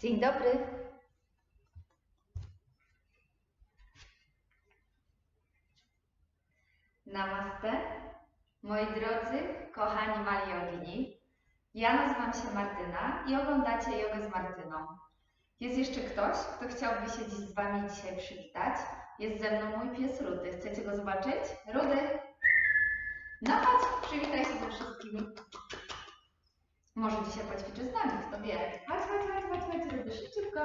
Dzień dobry. Namaste. Moi drodzy, kochani mali jogini. Ja nazywam się Martyna i oglądacie Jogę z Martyną. Jest jeszcze ktoś, kto chciałby się dziś z Wami dzisiaj przywitać. Jest ze mną mój pies Rudy. Chcecie go zobaczyć? Rudy! No chodź, przywitaj się ze wszystkimi. Może dzisiaj poćwiczy z nami, kto wie. Chodź, chodź, chodź, chodź, chodź, Rudy, szybciutko.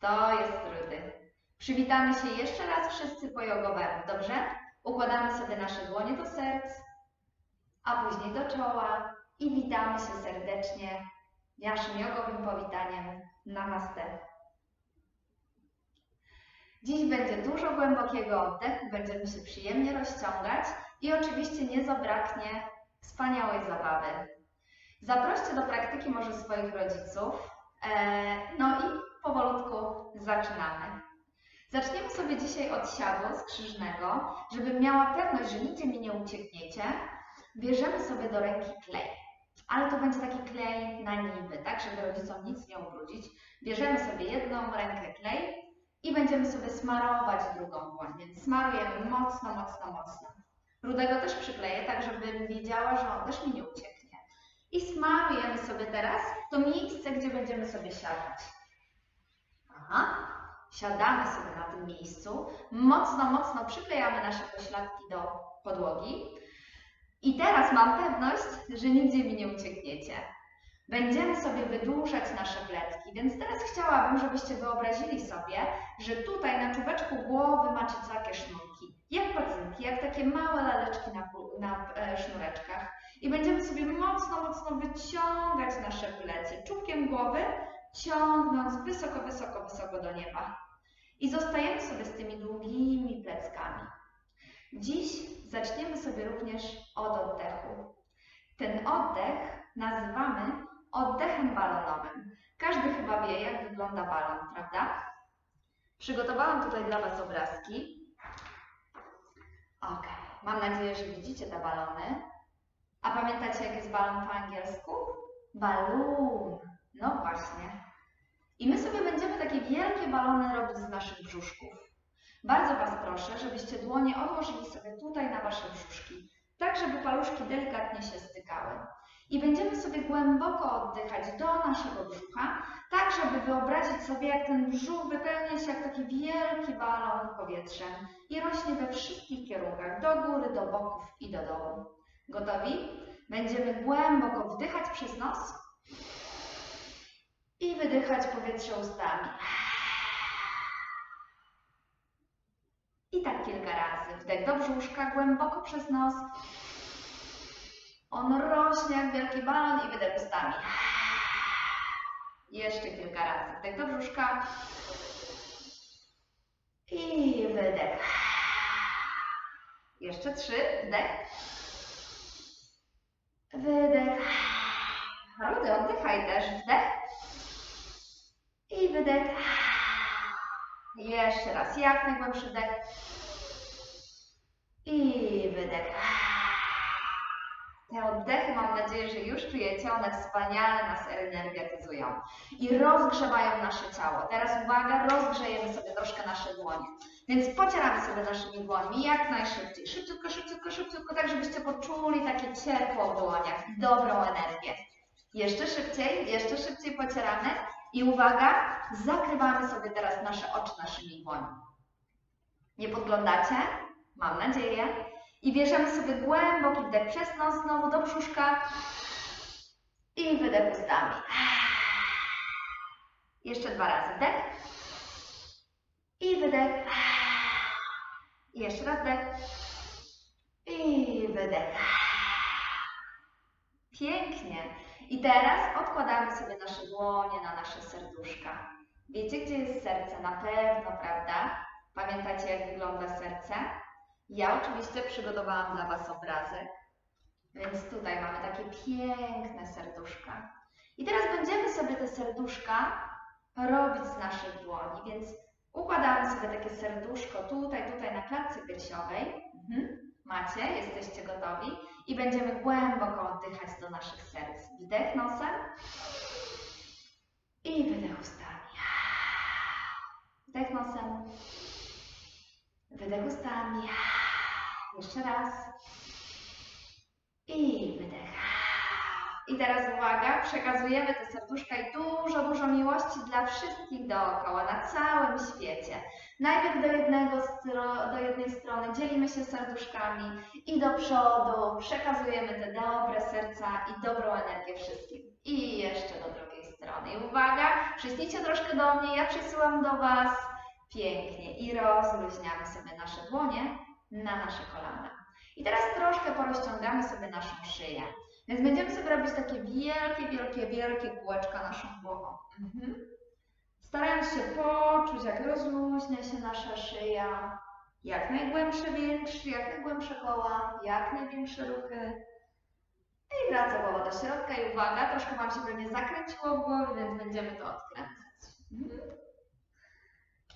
To jest Rudy. Przywitamy się jeszcze raz wszyscy po jogowemu, dobrze? Układamy sobie nasze dłonie do serc, a później do czoła i witamy się serdecznie naszym jogowym powitaniem Namaste. Dziś będzie dużo głębokiego oddechu, będziemy się przyjemnie rozciągać i oczywiście nie zabraknie wspaniałej zabawy. Zaproście do praktyki może swoich rodziców. E, no i powolutku zaczynamy. Zaczniemy sobie dzisiaj od siadu skrzyżnego, żebym miała pewność, że nigdzie mi nie uciekniecie. Bierzemy sobie do ręki klej, ale to będzie taki klej na niby, tak, żeby rodzicom nic nie ubrudzić. Bierzemy sobie jedną rękę klej i będziemy sobie smarować drugą dłoń, więc smarujemy mocno, mocno, mocno. Rudego też przykleję, tak żebym wiedziała, że on też mi nie ucieknie. I smarujemy sobie teraz to miejsce, gdzie będziemy sobie siadać. Aha. Siadamy sobie na tym miejscu, mocno, mocno przyklejamy nasze pośladki do podłogi. I teraz mam pewność, że nigdzie mi nie uciekniecie. Będziemy sobie wydłużać nasze pletki, więc teraz chciałabym, żebyście wyobrazili sobie, że tutaj na czubeczku głowy macie takie sznurki, jak pacynki, jak takie małe laleczki na, na e, sznureczkach. I będziemy sobie mocno, mocno wyciągać nasze plecy czubkiem głowy, ciągnąc wysoko, wysoko, wysoko do nieba. I zostajemy sobie z tymi długimi pleckami. Dziś zaczniemy sobie również od oddechu. Ten oddech nazywamy oddechem balonowym. Każdy chyba wie, jak wygląda balon, prawda? Przygotowałam tutaj dla Was obrazki. Ok, mam nadzieję, że widzicie te balony. A pamiętacie, jak jest balon po angielsku? Balloon. No właśnie. I my sobie będziemy takie wielkie balony robić z naszych brzuszków. Bardzo Was proszę, żebyście dłonie odłożyli sobie tutaj na Wasze brzuszki, tak żeby paluszki delikatnie się stykały. I będziemy sobie głęboko oddychać do naszego brzucha, tak żeby wyobrazić sobie, jak ten brzuch wypełnia się jak taki wielki balon powietrzem i rośnie we wszystkich kierunkach, do góry, do boków i do dołu. Gotowi? Będziemy głęboko wdychać przez nos i wydychać powietrze ustami. I tak kilka razy. Wdech do brzuszka, głęboko przez nos. On rośnie jak wielki balon i wydech ustami. Jeszcze kilka razy. Wdech do brzuszka. I wydech. Jeszcze trzy. Wdech. Wydech. Rudy, oddychaj też. Wdech. I wydech. Jeszcze raz, jak najgłębszy wdech. I wydech. Te oddechy, mam nadzieję, że już czujecie, one wspaniale nas energetyzują i rozgrzewają nasze ciało. Teraz uwaga, rozgrzejemy sobie troszkę nasze dłonie. Więc pocieramy sobie naszymi dłońmi jak najszybciej. Szybciutko, szybciutko, szybciutko, tak żebyście poczuli takie ciepło w dłoniach i dobrą energię. Jeszcze szybciej, jeszcze szybciej pocieramy. I uwaga, zakrywamy sobie teraz nasze oczy naszymi dłońmi. Nie podglądacie? Mam nadzieję. I bierzemy sobie głęboki wdech przez nos, znowu do brzuszka i wydech ustami. Jeszcze dwa razy wdech i wydech. Jeszcze raz wdech i wydech. Pięknie. I teraz odkładamy sobie nasze dłonie na nasze serduszka. Wiecie, gdzie jest serce? Na pewno, prawda? Pamiętacie, jak wygląda serce? Ja oczywiście przygotowałam dla Was obrazy, więc tutaj mamy takie piękne serduszka. I teraz będziemy sobie te serduszka robić z naszych dłoni, więc układamy sobie takie serduszko tutaj, tutaj na klatce piersiowej. Mhm. Macie? Jesteście gotowi? I będziemy głęboko oddychać do naszych serc. Wdech nosem i wydech ustami. Wdech nosem. Jeszcze raz. I wydech. I teraz uwaga, przekazujemy te serduszka i dużo, dużo miłości dla wszystkich dookoła, na całym świecie. Najpierw do, jednego do jednej strony dzielimy się serduszkami i do przodu przekazujemy te dobre serca i dobrą energię wszystkim. I jeszcze do drugiej strony. I uwaga, przyśnijcie troszkę do mnie, ja przysyłam do Was. Pięknie. I rozluźniamy sobie nasze dłonie na nasze kolana. I teraz troszkę porozciągamy sobie naszą szyję. Więc będziemy sobie robić takie wielkie, wielkie, wielkie kółeczka naszą głową. Mhm. Starając się poczuć, jak rozluźnia się nasza szyja. Jak najgłębsze, większe, jak najgłębsze koła, jak największe ruchy. I wraca głowa do środka i uwaga, troszkę Wam się pewnie zakręciło w głowie, więc będziemy to odkręcać. Mhm.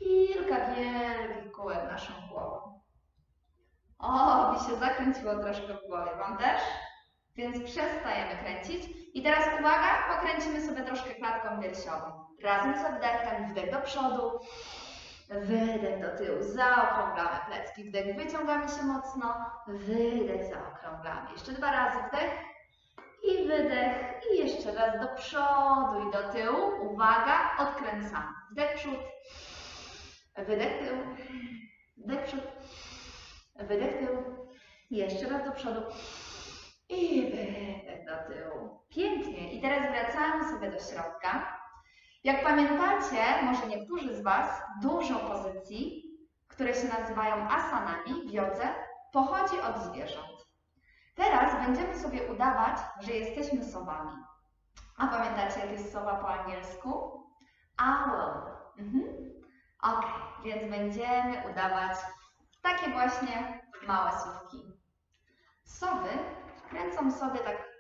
Kilka wielkich kółek naszą głową. O, mi się zakręciło troszkę w głowie. Wam też? Więc przestajemy kręcić. I teraz uwaga, pokręcimy sobie troszkę klatką piersiową. Razem z oddechem, wdech do przodu, wydech do tyłu, zaokrąglamy plecki, wdech, wyciągamy się mocno, wydech, zaokrąglamy. Jeszcze dwa razy wdech i wydech i jeszcze raz do przodu i do tyłu. Uwaga, odkręcamy. Wdech przód, wydech tył, wdech przód, wydech tył, jeszcze raz do przodu. I wydech do tyłu. Pięknie. I teraz wracamy sobie do środka. Jak pamiętacie, może niektórzy z Was, dużo pozycji, które się nazywają asanami w jodze, pochodzi od zwierząt. Teraz będziemy sobie udawać, że jesteśmy sowami. A pamiętacie, jak jest sowa po angielsku? Owl. Mhm. Ok, więc będziemy udawać takie właśnie małe słówki. Sowy kręcą sobie tak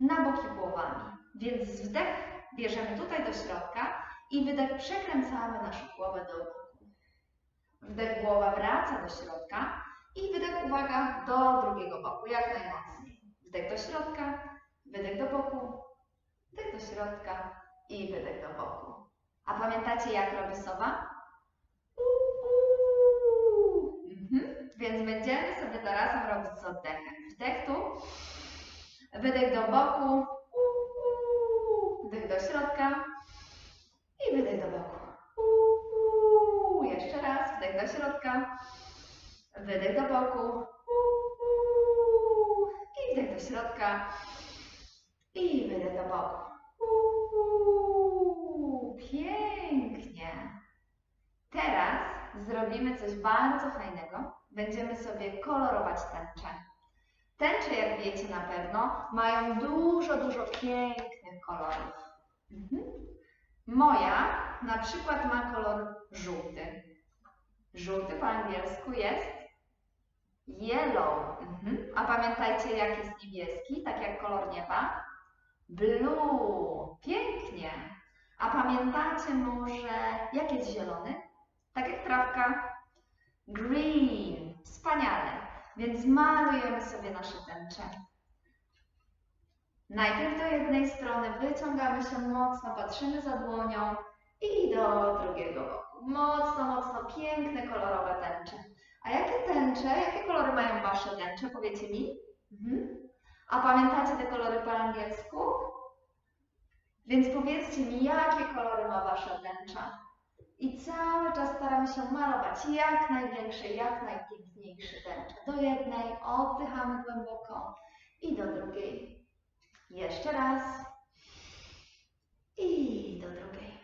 na boki głowami. Więc wdech bierzemy tutaj do środka i wydech przekręcamy naszą głowę do boku. Wdech głowa wraca do środka i wydech, uwaga, do drugiego boku, jak najmocniej. Wdech do środka, wydech do boku, wdech do środka i wydech. A pamiętacie, jak robi sowa? Mhm. Więc będziemy sobie to razem robić z oddechem. Wdech tu, wydech do boku, wdech do środka i wydech do boku. Jeszcze raz, wdech do środka, wydech do boku i wdech do środka i wydech do boku. Pięknie. Teraz zrobimy coś bardzo fajnego. Będziemy sobie kolorować tęczę. Tęcze, jak wiecie na pewno, mają dużo, dużo pięknych kolorów. Mhm. Moja na przykład ma kolor żółty. Żółty po angielsku jest yellow. Mhm. A pamiętajcie, jak jest niebieski, tak jak kolor nieba? Blue. Pięknie. A pamiętacie może, jak jest zielony? Tak jak trawka? Green. Wspaniale. Więc malujemy sobie nasze tęcze. Najpierw do jednej strony wyciągamy się mocno, patrzymy za dłonią i do drugiego boku. Mocno, mocno, piękne, kolorowe tęcze. A jakie tęcze, jakie kolory mają Wasze tęcze, powiecie mi? Mhm. A pamiętacie te kolory po angielsku? Więc powiedzcie mi, jakie kolory ma czas staramy się malować jak największe, jak najpiękniejsze tęcze. Do jednej oddychamy głęboko i do drugiej. Jeszcze raz. I do drugiej.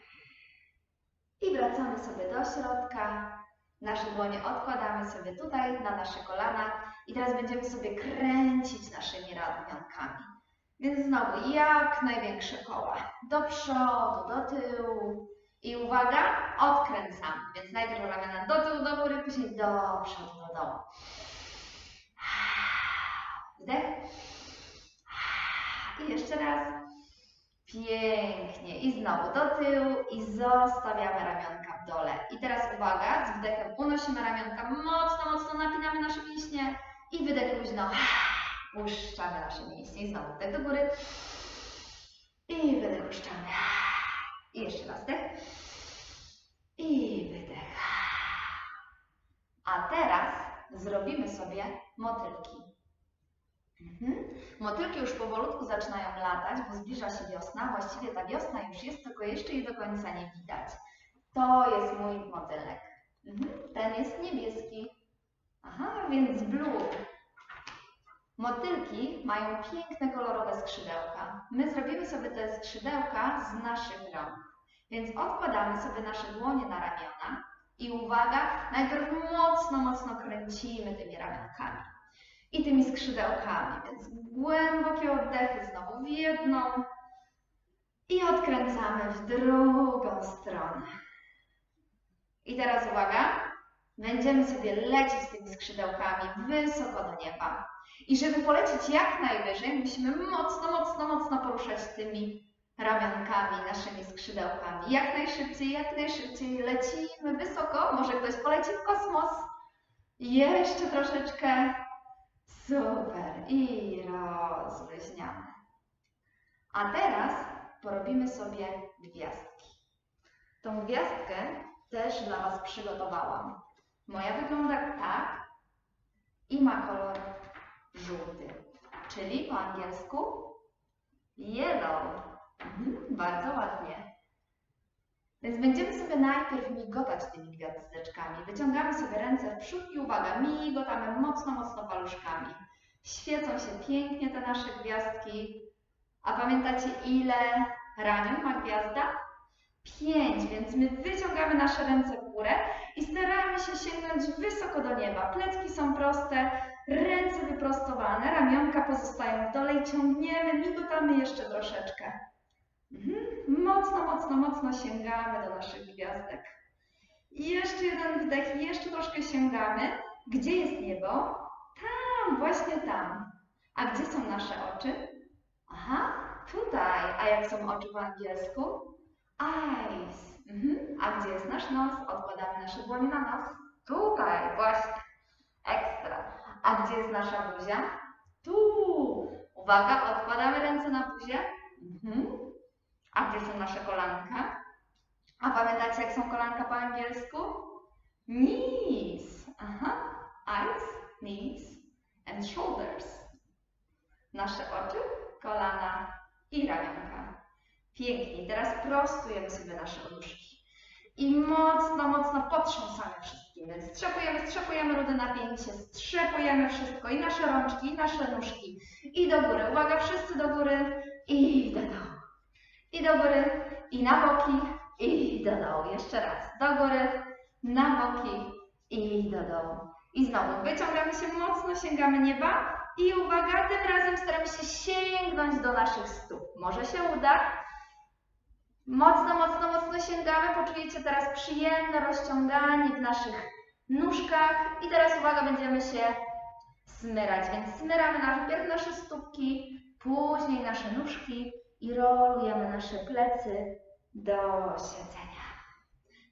I wracamy sobie do środka. Nasze dłonie odkładamy sobie tutaj na nasze kolana i teraz będziemy sobie kręcić naszymi ramionkami. Więc znowu jak największe koła. Do przodu, do tyłu. I uwaga, odkręcamy. Więc najpierw ramiona do tyłu, do góry, później do przodu, do dołu. Wdech. I jeszcze raz. Pięknie. I znowu do tyłu i zostawiamy ramionka w dole. I teraz uwaga, z wdechem unosimy ramionka, mocno, mocno napinamy nasze mięśnie i wydech luźno. Puszczamy nasze mięśnie. I znowu wdech do góry. I wydech puszczamy. I jeszcze raz wdech. I wydech. A teraz zrobimy sobie motylki. Mhm. Motylki już powolutku zaczynają latać, bo zbliża się wiosna. Właściwie ta wiosna już jest, tylko jeszcze jej do końca nie widać. To jest mój motylek. Mhm. Ten jest niebieski. Aha, więc blue. Motylki mają piękne, kolorowe skrzydełka. My zrobimy sobie te skrzydełka z naszych rąk. Więc odkładamy sobie nasze dłonie na ramiona i uwaga, najpierw mocno, mocno kręcimy tymi ramionkami i tymi skrzydełkami. Więc głębokie oddechy znowu w jedną i odkręcamy w drugą stronę. I teraz uwaga, będziemy sobie lecieć tymi skrzydełkami wysoko do nieba. I żeby polecieć jak najwyżej, musimy mocno, mocno, mocno poruszać tymi ramionkami, naszymi skrzydełkami. Jak najszybciej, jak najszybciej lecimy wysoko. Może ktoś poleci w kosmos. Jeszcze troszeczkę. Super. I rozluźniamy. A teraz porobimy sobie gwiazdki. Tą gwiazdkę też dla Was przygotowałam. Moja wygląda tak i ma kolor żółty, czyli po angielsku yellow. Mhm, bardzo ładnie. Więc będziemy sobie najpierw migotać tymi gwiazdeczkami. Wyciągamy sobie ręce w przód i uwaga, migotamy mocno, mocno paluszkami. Świecą się pięknie te nasze gwiazdki. A pamiętacie ile ramion ma gwiazda? Pięć, więc my wyciągamy nasze ręce w górę i staramy się sięgnąć wysoko do nieba. Plecki są proste, ręce wyprostowane, ramionka pozostają w dole i ciągniemy, migotamy jeszcze troszeczkę. Mhm. Mocno, mocno, mocno sięgamy do naszych gwiazdek. I jeszcze jeden wdech, jeszcze troszkę sięgamy. Gdzie jest niebo? Tam, właśnie tam. A gdzie są nasze oczy? Aha, tutaj. A jak są oczy po angielsku? Eyes. Mhm. A gdzie jest nasz nos? Odkładamy nasze dłonie na nos. Tutaj, właśnie. Ekstra. A gdzie jest nasza buzia? Tu. Uwaga, odkładamy ręce na buzię. Mhm. A gdzie są nasze kolanka? A pamiętacie, jak są kolanka po angielsku? Knees. Aha. Eyes, knees and shoulders. Nasze oczy, kolana i ramionka. Pięknie. Teraz prostujemy sobie nasze nóżki. I mocno, mocno potrząsamy Więc strzepujemy, strzepujemy rude napięcie, strzepujemy wszystko. I nasze rączki, i nasze nóżki. I do góry. Uwaga, wszyscy do góry. I do dołu. I do góry, i na boki, i do dołu. Jeszcze raz. Do góry, na boki i do dołu. I znowu wyciągamy się mocno, sięgamy nieba. I uwaga, tym razem staramy się sięgnąć do naszych stóp. Może się uda. Mocno, mocno, mocno sięgamy. Poczujecie teraz przyjemne rozciąganie w naszych nóżkach. I teraz uwaga, będziemy się smyrać. Więc smyramy najpierw nasze stópki, później nasze nóżki i rolujemy nasze plecy do siedzenia.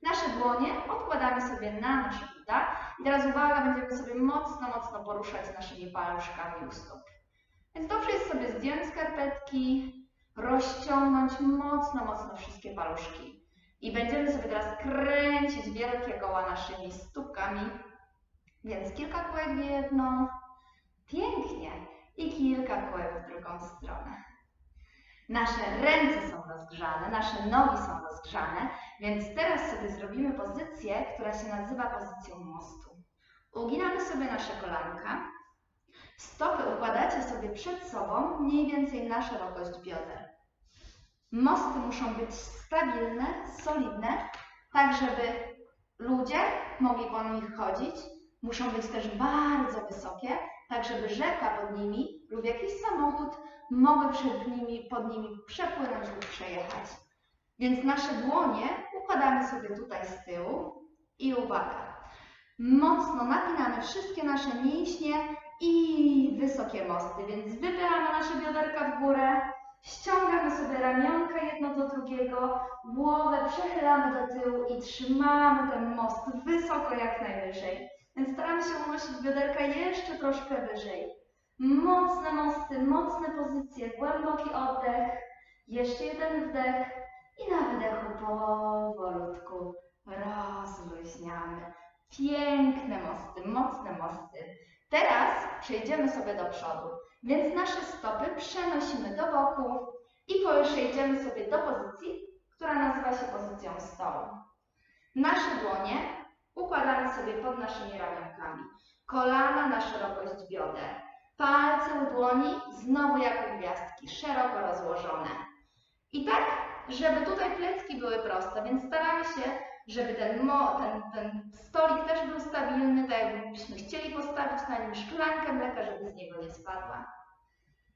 Nasze dłonie odkładamy sobie na nasze uda. I teraz uwaga, będziemy sobie mocno, mocno poruszać naszymi paluszkami u stóp. Więc dobrze jest sobie zdjąć skarpetki, rozciągnąć mocno, mocno wszystkie paluszki. I będziemy sobie teraz kręcić wielkie koła naszymi stópkami. Więc kilka kółek w jedną. Pięknie. I kilka kółek w drugą stronę. Nasze ręce są rozgrzane, nasze nogi są rozgrzane, więc teraz sobie zrobimy pozycję, która się nazywa pozycją mostu. Uginamy sobie nasze kolanka, stopy układacie sobie przed sobą, mniej więcej na szerokość bioder. Mosty muszą być stabilne, solidne, tak żeby ludzie mogli po nich chodzić. Muszą być też bardzo wysokie, tak żeby rzeka pod nimi lub jakiś samochód mogły przed nimi, pod nimi przepłynąć lub przejechać. Więc nasze dłonie układamy sobie tutaj z tyłu i uwaga, mocno napinamy wszystkie nasze mięśnie i wysokie mosty, więc wypychamy nasze bioderka w górę, ściągamy sobie ramionka jedno do drugiego, głowę przechylamy do tyłu i trzymamy ten most wysoko jak najwyżej. Więc staramy się unosić bioderka jeszcze troszkę wyżej. Mocne mosty, mocne pozycje, głęboki oddech, jeszcze jeden wdech i na wydechu powolutku rozluźniamy. Piękne mosty, mocne mosty. Teraz przejdziemy sobie do przodu, więc nasze stopy przenosimy do boku i przejdziemy sobie do pozycji, która nazywa się pozycją stołu. Nasze dłonie układamy sobie pod naszymi ramionkami. Kolana na szerokość bioder. Palce u dłoni znowu jako gwiazdki, szeroko rozłożone. I tak, żeby tutaj plecki były proste, więc staramy się, żeby ten, mo, ten, ten stolik też był stabilny, tak jakbyśmy chcieli postawić na nim szklankę mleka, żeby z niego nie spadła.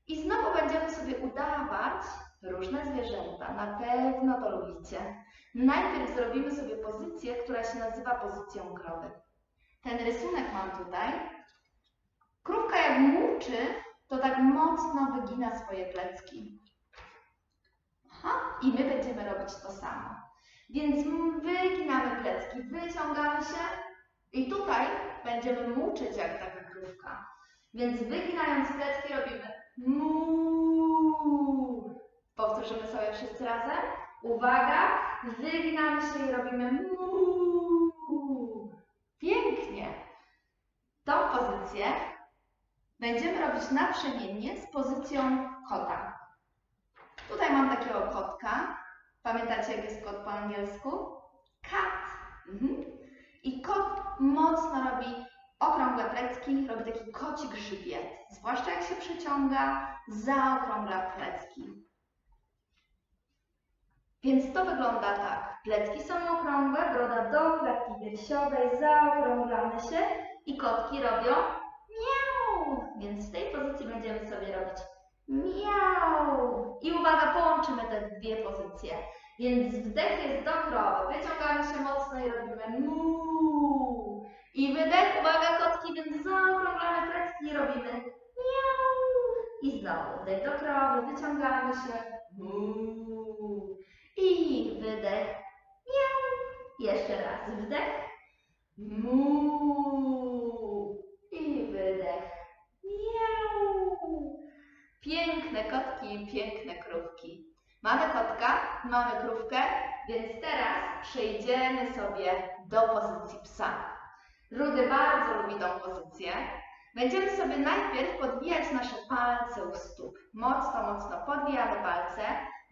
I znowu będziemy sobie udawać różne zwierzęta. Na pewno to lubicie. Najpierw zrobimy sobie pozycję, która się nazywa pozycją krowy. Ten rysunek mam tutaj. Krówka jak murczy, to tak mocno wygina swoje plecki. Aha, i my będziemy robić to samo. Więc wyginamy plecki, wyciągamy się i tutaj będziemy muczyć jak taka krówka. Więc wyginając plecki robimy mu. Powtórzymy sobie wszyscy razem. Uwaga, wyginamy się i robimy mu. Pięknie. Tą pozycję będziemy robić naprzemiennie z pozycją kota. Tutaj mam takiego kotka. Pamiętacie, jak jest kot po angielsku? Cat. Mhm. I kot mocno robi okrągłe plecki, robi taki koci grzbiet. Zwłaszcza jak się przyciąga, zaokrągla plecki. Więc to wygląda tak. Plecki są okrągłe, broda do klatki piersiowej, zaokrąglamy się i kotki robią miau. Więc w tej pozycji będziemy sobie robić miau. I uwaga, połączymy te dwie pozycje. Więc wdech jest do krowy, wyciągamy się mocno i robimy mu. I wydech, uwaga kotki, więc zaokrąglamy plecki i robimy miau. I znowu wdech do krowy, wyciągamy się mu. I wydech, miau. Jeszcze raz wdech, mu. I wydech, miau. Piękne krówki. Mamy kotka, mamy krówkę, więc teraz przejdziemy sobie do pozycji psa. Rudy bardzo lubi tą pozycję. Będziemy sobie najpierw podbijać nasze palce u stóp. Mocno, mocno podbijamy palce.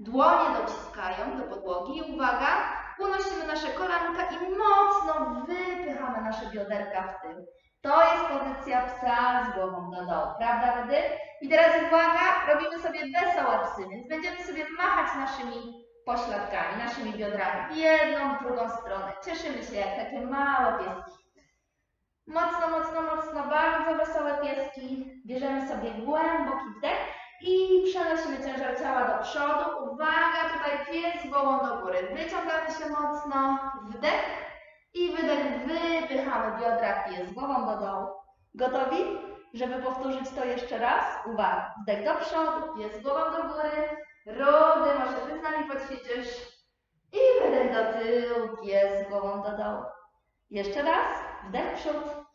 Dłonie dociskają do podłogi i uwaga, unosimy nasze kolanka i mocno wypychamy nasze bioderka w tył. To jest pozycja psa z głową do dołu, prawda Rudy? I teraz uwaga, robimy sobie wesołe psy, więc będziemy sobie machać naszymi pośladkami, naszymi biodrami w jedną, w drugą stronę. Cieszymy się jak takie małe pieski. Mocno, mocno, mocno, bardzo wesołe pieski. Bierzemy sobie głęboki wdech i przenosimy ciężar ciała do przodu. Uwaga, tutaj pies głową do góry. Wyciągamy się mocno, wdech i wydech. Wypychamy biodra, pies głową do dołu. Gotowi? Żeby powtórzyć to jeszcze raz, uwaga, wdech do przodu, pies głową do góry, rudy, może ty z nami poćwiczysz i wydech do tyłu, pies głową do dołu. Jeszcze raz, wdech przód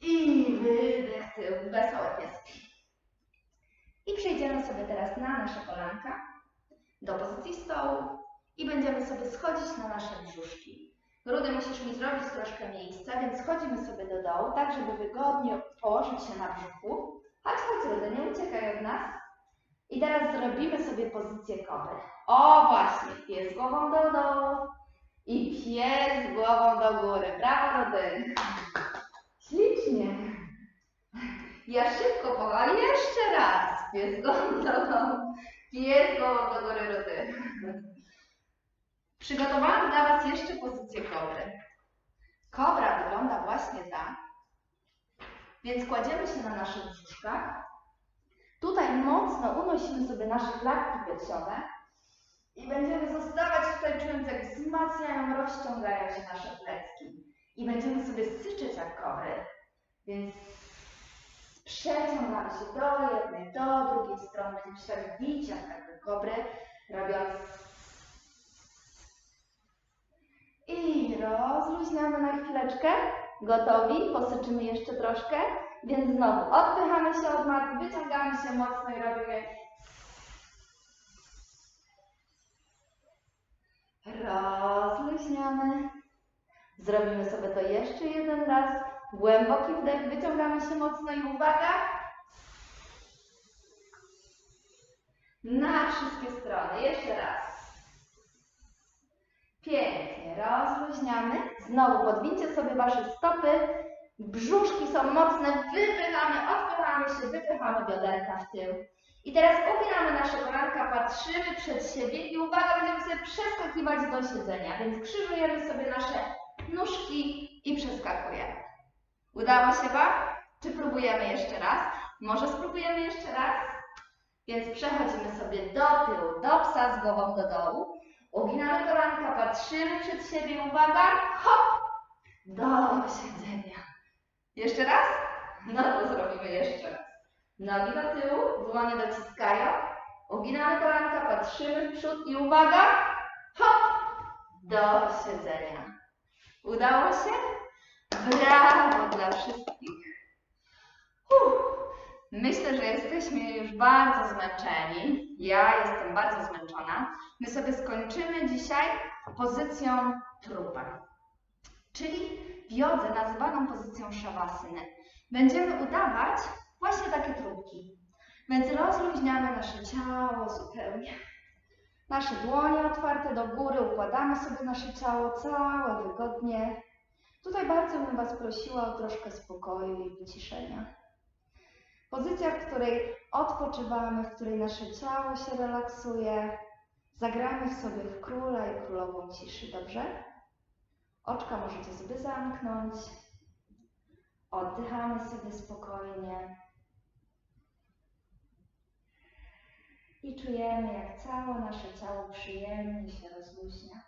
i wydech tył, wesołe pieski. I przejdziemy sobie teraz na nasze kolanka, do pozycji stołu i będziemy sobie schodzić na nasze brzuszki. Rudy, musisz mi zrobić troszkę miejsca, więc schodzimy sobie do dołu, tak żeby wygodnie położyć się na brzuchu. Chodź, chodź, Rudy, nie uciekaj od nas. I teraz zrobimy sobie pozycję kobry. O, właśnie, pies głową do dołu i pies głową do góry. Brawo, Rudy. Ślicznie. Ja szybko powoli, jeszcze raz. Pies głową do dołu, pies głową do góry, Rudy. Przygotowałam dla Was jeszcze pozycję kobry. Kobra wygląda właśnie tak. Więc kładziemy się na naszych brzuszkach. Tutaj mocno unosimy sobie nasze klatki piersiowe i będziemy zostawać tutaj czując jak wzmacniają, rozciągają się nasze plecki. I będziemy sobie syczeć jak kobry. Więc przeciągamy się do jednej, do drugiej strony. Będziemy się tak bić jak kobry, robiąc i rozluźniamy na chwileczkę. Gotowi? Posyczymy jeszcze troszkę. Więc znowu odpychamy się od matki, wyciągamy się mocno i robimy rozluźniamy. Zrobimy sobie to jeszcze jeden raz. Głęboki wdech, wyciągamy się mocno i uwaga. Na wszystkie strony. Jeszcze raz. Pięknie. Rozluźniamy. Znowu podwincie sobie wasze stopy. Brzuszki są mocne. Wypychamy, odpychamy się, wypychamy bioderka w tył. I teraz uginamy nasze kolanka, patrzymy przed siebie i uwaga, będziemy sobie przeskakiwać do siedzenia. Więc krzyżujemy sobie nasze nóżki i przeskakujemy. Udało się Wam? Czy próbujemy jeszcze raz? Może spróbujemy jeszcze raz? Więc przechodzimy sobie do tyłu, do psa z głową do dołu. Uginamy kolanka, patrzymy przed siebie, uwaga, hop, do siedzenia. Jeszcze raz? No to zrobimy jeszcze raz. Nogi do tyłu, dłonie dociskają. Uginamy kolanka, patrzymy w przód i uwaga, hop, do siedzenia. Udało się? Brawo dla wszystkich. Uff. Myślę, że jesteśmy już bardzo zmęczeni. Ja jestem bardzo zmęczona. My sobie skończymy dzisiaj pozycją trupa, czyli w jodze nazywaną pozycją szawasyny. Będziemy udawać właśnie takie trupki. Więc rozluźniamy nasze ciało zupełnie. Nasze dłonie otwarte do góry, układamy sobie nasze ciało całe wygodnie. Tutaj bardzo bym Was prosiła o troszkę spokoju i wyciszenia. Pozycja, w której odpoczywamy, w której nasze ciało się relaksuje. Zagramy sobie w króla i królową ciszy, dobrze? Oczka możecie sobie zamknąć. Oddychamy sobie spokojnie. I czujemy, jak całe nasze ciało przyjemnie się rozluźnia.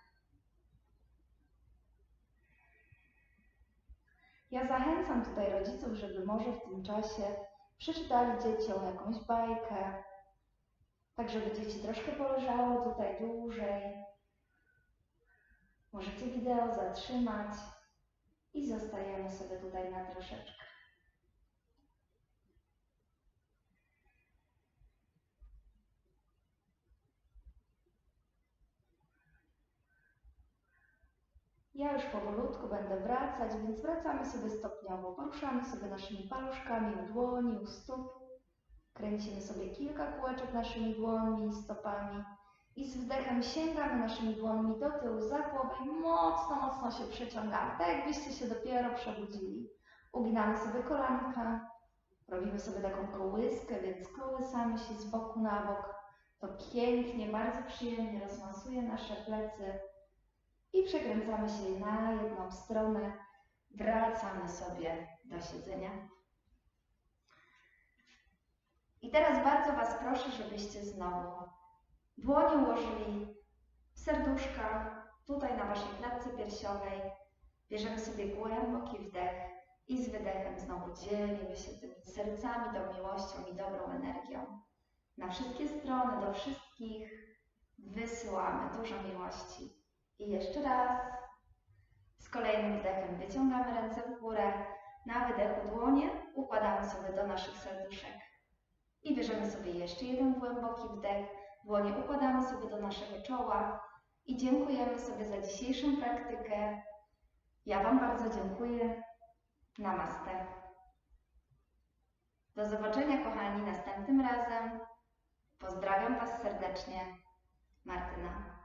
Ja zachęcam tutaj rodziców, żeby może w tym czasie przeczytali dzieciom jakąś bajkę, tak żeby dzieci troszkę poleżało tutaj dłużej. Możecie wideo zatrzymać i zostajemy sobie tutaj na troszeczkę. Ja już powolutku będę wracać, więc wracamy sobie stopniowo. Poruszamy sobie naszymi paluszkami u dłoni, u stóp. Kręcimy sobie kilka kółeczek naszymi dłońmi i stopami. I z wdechem sięgamy naszymi dłońmi do tyłu za głowę i mocno, mocno się przeciągamy. Tak jakbyście się dopiero przebudzili. Uginamy sobie kolanka. Robimy sobie taką kołyskę, więc kołysamy się z boku na bok. To pięknie, bardzo przyjemnie rozmasuje nasze plecy i przekręcamy się na jedną stronę, wracamy sobie do siedzenia. I teraz bardzo Was proszę, żebyście znowu dłonie ułożyli w serduszka, tutaj na Waszej klatce piersiowej. Bierzemy sobie głęboki wdech i z wydechem znowu dzielimy się tymi sercami, tą miłością i dobrą energią. Na wszystkie strony, do wszystkich wysyłamy dużo miłości. I jeszcze raz. Z kolejnym wdechem wyciągamy ręce w górę. Na wydechu dłonie układamy sobie do naszych serduszek. I bierzemy sobie jeszcze jeden głęboki wdech. Dłonie układamy sobie do naszego czoła. I dziękujemy sobie za dzisiejszą praktykę. Ja Wam bardzo dziękuję. Namaste. Do zobaczenia, kochani, następnym razem. Pozdrawiam Was serdecznie. Martyna.